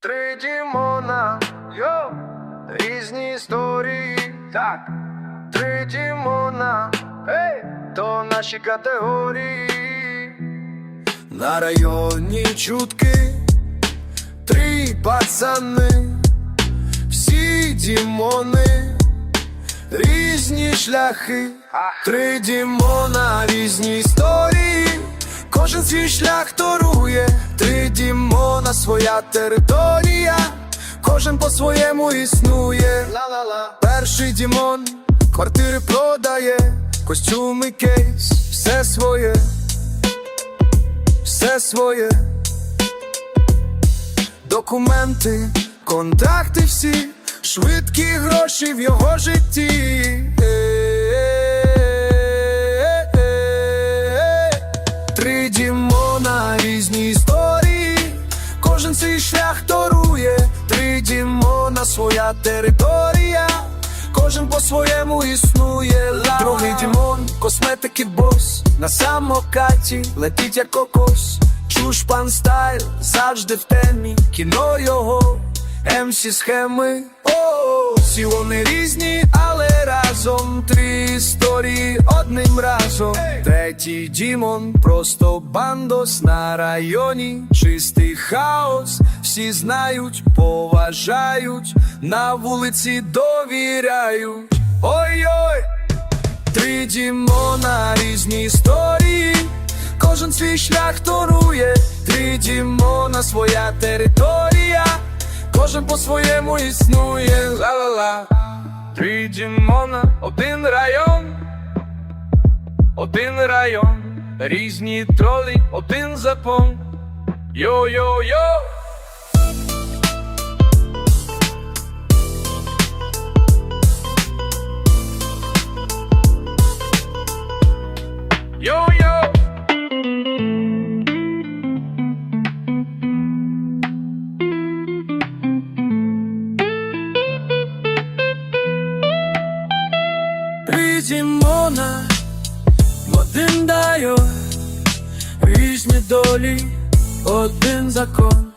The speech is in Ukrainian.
Три Дімона, йо, різні історії, так, три Дімона, ей, то наші категорії. На районі чутки, три пацани, всі Дімони, різні шляхи, три Дімона, різні історії. Кожен свій шлях торує, Дімона, своя територія, кожен по-своєму існує. Ла-ла-ла. Перший Дімон квартири продає, костюми кейс, все своє, все своє. Документи, контакти всі, швидкі гроші в його житті. Три Дімона, різні кожен свій шлях торує, три Дімона, своя територія, кожен по-своєму існує. Ла. Другий Дімон, косметики бос, на самокаті летить як кокос. Чуш пан стайл, завжди в темі, кіно його, МСі схеми. О, всі вони різні, але разом три історії одним разом. Третій Дімон, просто бандос на районі, чистий хаос. Всі знають, поважають, на вулиці довіряють. Ой-ой, три Дімона, різні історії. Кожен свій шлях торує, три Дімона, своя територія, кожен по-своєму існує, ла-ла-ла. Три Дімона, один один район, різні тролі, один закон. Йо-йо-йо. Йо-йо. Три Дімона, один дайо, різні долі, один закон.